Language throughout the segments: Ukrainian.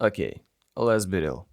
Окей, let's be real.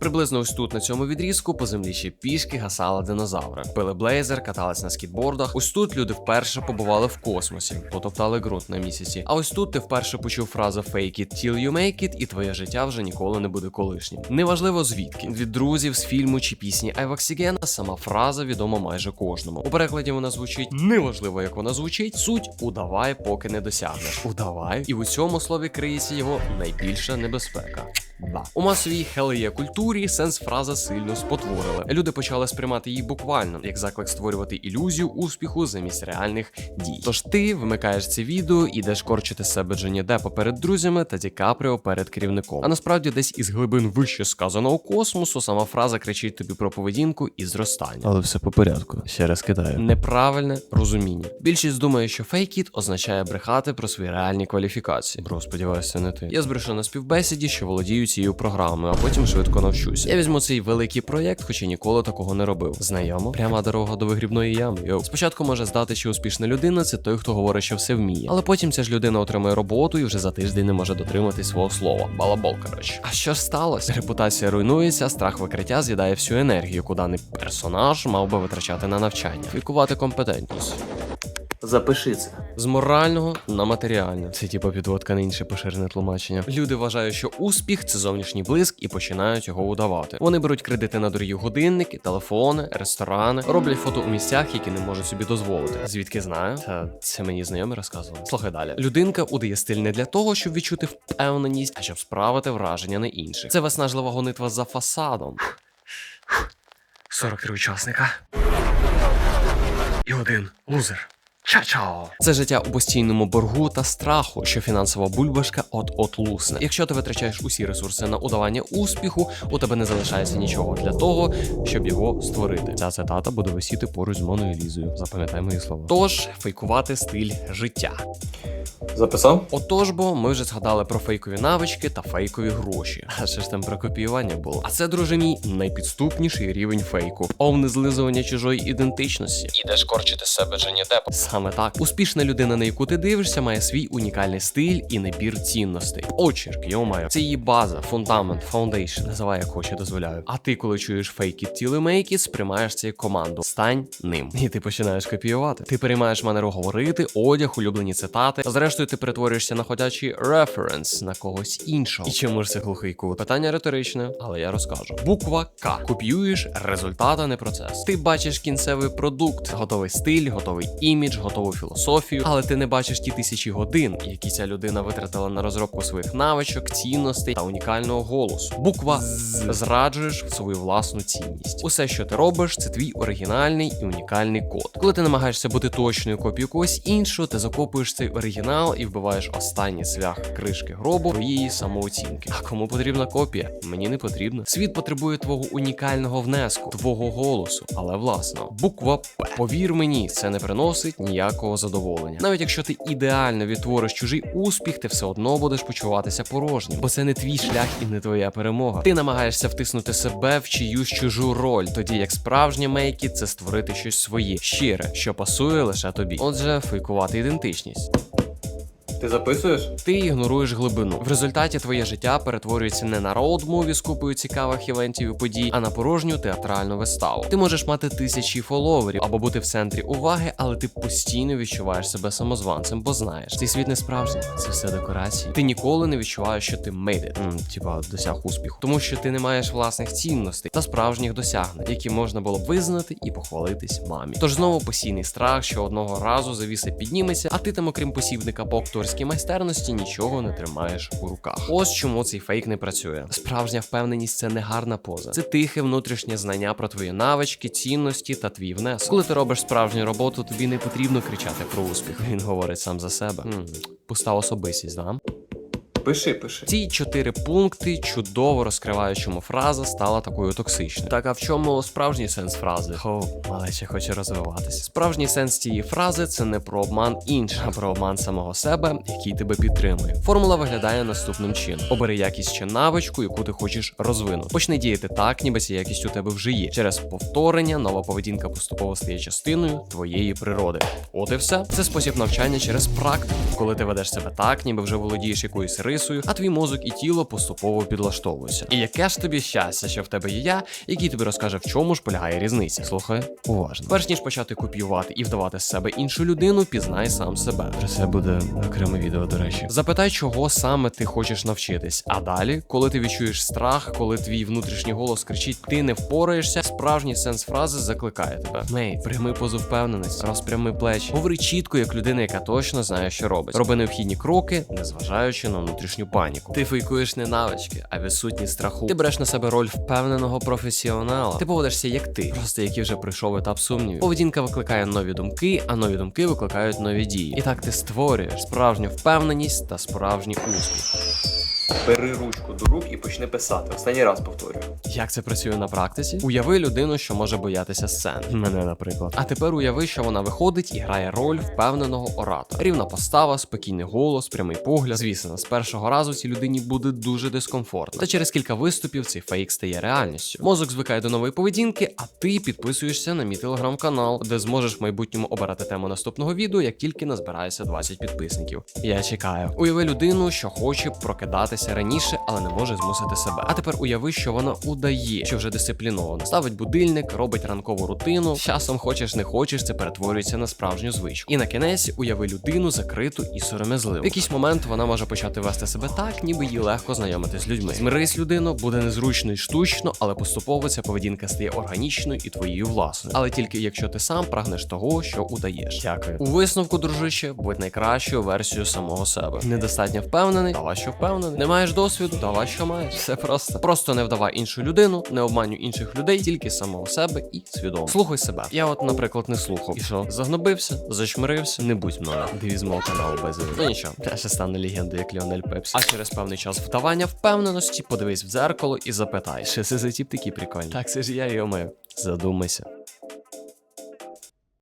Приблизно ось тут на цьому відрізку по землі ще пішки гасали динозаври. Пили блейзер, катались на скітбордах. Ось тут люди вперше побували в космосі, потоптали ґрунт на місяці. А ось тут ти вперше почув фразу «fake it till you make it» і твоє життя вже ніколи не буде колишнім. Неважливо звідки від друзів з фільму чи пісні Айваксігена сама фраза відома майже кожному. У перекладі вона звучить неважливо, як вона звучить. Суть удавай, поки не досягнеш. Удавай, і у цьому слові криється його найбільша небезпека. Ба. У масовій хелеє культурі сенс фрази сильно спотворили. Люди почали сприймати її буквально як заклик створювати ілюзію успіху замість реальних дій. Тож ти вмикаєш це відео, ідеш корчити себе Джонні Деппа перед друзями та Ді Капріо перед керівником. А насправді десь із глибин вище сказаного космосу сама фраза кричить тобі про поведінку і зростання. Але все по порядку. Ще раз кидаю. Неправильне розуміння. Більшість думає, що фейкіт означає брехати про свої реальні кваліфікації. Бро, сподіваюся, не ти. Я збрешу на співбесіді, що володію цією програмою, а потім швидко навчуся. Я візьму цей великий проєкт, хоча ніколи такого не робив. Знайомо, пряма дорога до вигрібної ями. Йоу. Спочатку може здати, що успішна людина це той, хто говорить, що все вміє. Але потім ця ж людина отримує роботу і вже за тиждень не може дотримати свого слова. Балабол, коротше. А що ж сталося? Репутація руйнується, страх викриття з'їдає всю енергію, куди не персонаж мав би витрачати на навчання, фікувати компетентність. Запиши це. З морального на матеріальне. Це типу підводка на інше поширене тлумачення. Люди вважають, що успіх це зовнішній блиск і починають його удавати. Вони беруть кредити на дорогі годинники, телефони, ресторани, роблять фото у місцях, які не можуть собі дозволити. Звідки знаю? Та це мені знайомі розказували. Слухай далі. Людинка удає стиль не для того, щоб відчути впевненість, а щоб справити враження на інших. Це виснажлива гонитва за фасадом. 43 учасника. І один лузер. Ча-чао! Це життя у постійному боргу та страху, що фінансова бульбашка от-от лусне. Якщо ти витрачаєш усі ресурси на удавання успіху, у тебе не залишається нічого для того, щоб його створити. Ця цитата буде висіти поруч з Моною Лізою. Запам'ятай мої слова. Тож фейкувати стиль життя. Записав? Отож бо ми вже згадали про фейкові навички та фейкові гроші. А ще ж там про копіювання було. А це, друже мій, найпідступніший рівень фейку. Повне злизування чужої ідентичності. Ідеш корчити себе Джонні Деппа. Саме так. Успішна людина, на яку ти дивишся, має свій унікальний стиль і набір цінностей. Очерк, йомаю. Це її база, фундамент, фаундейшн. Називай як хоче, дозволяю. А ти, коли чуєш фейки тіли мейкі, сприймаєш це як команду. Стань ним. І ти починаєш копіювати. Ти переймаєш манеру говорити, одяг, улюблені цитати. Зрештою, ти перетворюєшся на ходячий референс на когось іншого. І чому ж це глухий кут? Питання риторичне, але я розкажу. Буква К. Копіюєш результат, а не процес. Ти бачиш кінцевий продукт, готовий стиль, готовий імідж, готову філософію, але ти не бачиш ті тисячі годин, які ця людина витратила на розробку своїх навичок, цінностей та унікального голосу. Буква З. зраджуєш свою власну цінність. Усе, що ти робиш, це твій оригінальний і унікальний код. Коли ти намагаєшся бути точною копією когось іншого, ти закопуєш цей оригінал і вбиваєш останній цвях кришки гробу твоєї самооцінки. А кому потрібна копія? Мені не потрібна. Світ потребує твого унікального внеску, твого голосу, але власного. Буква П. Повір мені, це не приносить ніякого задоволення. Навіть якщо ти ідеально відтвориш чужий успіх, ти все одно будеш почуватися порожнім, бо це не твій шлях і не твоя перемога. Ти намагаєшся втиснути себе в чиюсь чужу роль, тоді як справжнє мейкі це створити щось своє, щире, що пасує лише тобі. Отже, фейкувати ідентичність. Ти записуєш? Ти ігноруєш глибину. В результаті твоє життя перетворюється не на роуд-муві з купою цікавих івентів і подій, а на порожню театральну виставу. Ти можеш мати тисячі фоловерів або бути в центрі уваги, але ти постійно відчуваєш себе самозванцем, бо знаєш, цей світ не справжній, це все декорації. Ти ніколи не відчуваєш, що ти made it, типа досяг успіху, тому що ти не маєш власних цінностей та справжніх досягнень, які можна було б визнати і похвалитись мамі. Тож знову постійний страх, що одного разу завіса підніметься, а ти там, окрім посібника по акторській майстерності, нічого не тримаєш у руках. Ось чому цей фейк не працює. Справжня впевненість це не гарна поза. Це тихе внутрішнє знання про твої навички, цінності та твій внесок. Коли ти робиш справжню роботу, тобі не потрібно кричати про успіх. Він говорить сам за себе. М, Пуста особистість, да? Пиши, пиши. Ці чотири пункти чудово розкривають, чому фраза стала такою токсичною. Так а в чому справжній сенс фрази? Хо, малече хоче розвиватися. Справжній сенс цієї фрази це не про обман інших, а про обман самого себе, який тебе підтримує. Формула виглядає наступним чином: обери якість чи навичку, яку ти хочеш розвинути. Почни діяти так, ніби ця якість у тебе вже є. Через повторення нова поведінка поступово стає частиною твоєї природи. От і все. Це спосіб навчання через практику, коли ти ведеш себе так, ніби вже володієш якоюсь рисою, а твій мозок і тіло поступово підлаштовуються. І яке ж тобі щастя, що в тебе є я, який тобі розкаже, в чому ж полягає різниця. Слухай уважно. Перш ніж почати копіювати і вдавати з себе іншу людину, пізнай сам себе. Про це буде окреме відео, до речі. Запитай, чого саме ти хочеш навчитись. А далі, коли ти відчуєш страх, коли твій внутрішній голос кричить, ти не впораєшся, справжній сенс фрази закликає тебе. Мей, прийми позу впевненості, розпрями плечі. Говори чітко, як людина, яка точно знає, що робить. Роби необхідні кроки, незважаючи на внутрішню паніку. Ти фейкуєш не навички, а відсутність страху. Ти береш на себе роль впевненого професіонала. Ти поводишся як ти, просто який вже пройшов етап сумнівів. Поведінка викликає нові думки, а нові думки викликають нові дії. І так ти створюєш справжню впевненість та справжній успіх. Бери ручку до рук і почни писати. Останній раз повторюю. Як це працює на практиці? Уяви людину, що може боятися сцени. Мене, наприклад. А тепер уяви, що вона виходить і грає роль впевненого оратора. Рівна постава, спокійний голос, прямий погляд. Звісно, з першого разу цій людині буде дуже дискомфортно. Та через кілька виступів цей фейк стає реальністю. Мозок звикає до нової поведінки, а ти підписуєшся на мій телеграм-канал, де зможеш в майбутньому обирати тему наступного відео, як тільки назбирається 20 підписників. Я чекаю. Уяви людину, що хоче прокидатися раніше, але не може змусити себе. А тепер уяви, що вона удає, що вже дисциплінована. Ставить будильник, робить ранкову рутину. Часом хочеш не хочеш, це перетворюється на справжню звичку. І на кінець уяви людину закриту і сором'язливу. В якийсь момент вона може почати вести себе так, ніби їй легко знайомити з людьми. Змирись, людино, буде незручно і штучно, але поступово ця поведінка стає органічною і твоєю власною. Але тільки якщо ти сам прагнеш того, що удаєш. Дякую. У висновку, дружище, будь найкращою версією самого себе. Недостатньо впевнений, давай що впевнений. Не маєш досвіду, давай що маєш. Все просто. Просто не вдавай іншу людину, не обманюй інших людей, тільки самого себе і свідомо. Слухай себе. Я, от, наприклад, не слухав. І що? Загнобився, зачмирився, не будь мною. Дивіз мого каналу без Ну нічого, я ще стану легендою, як Ліонель Пепсі. А через певний час вдавання впевненості, подивись в дзеркало і запитай, що це за тіп такий прикольний. Так це ж я йомаю. Задумайся.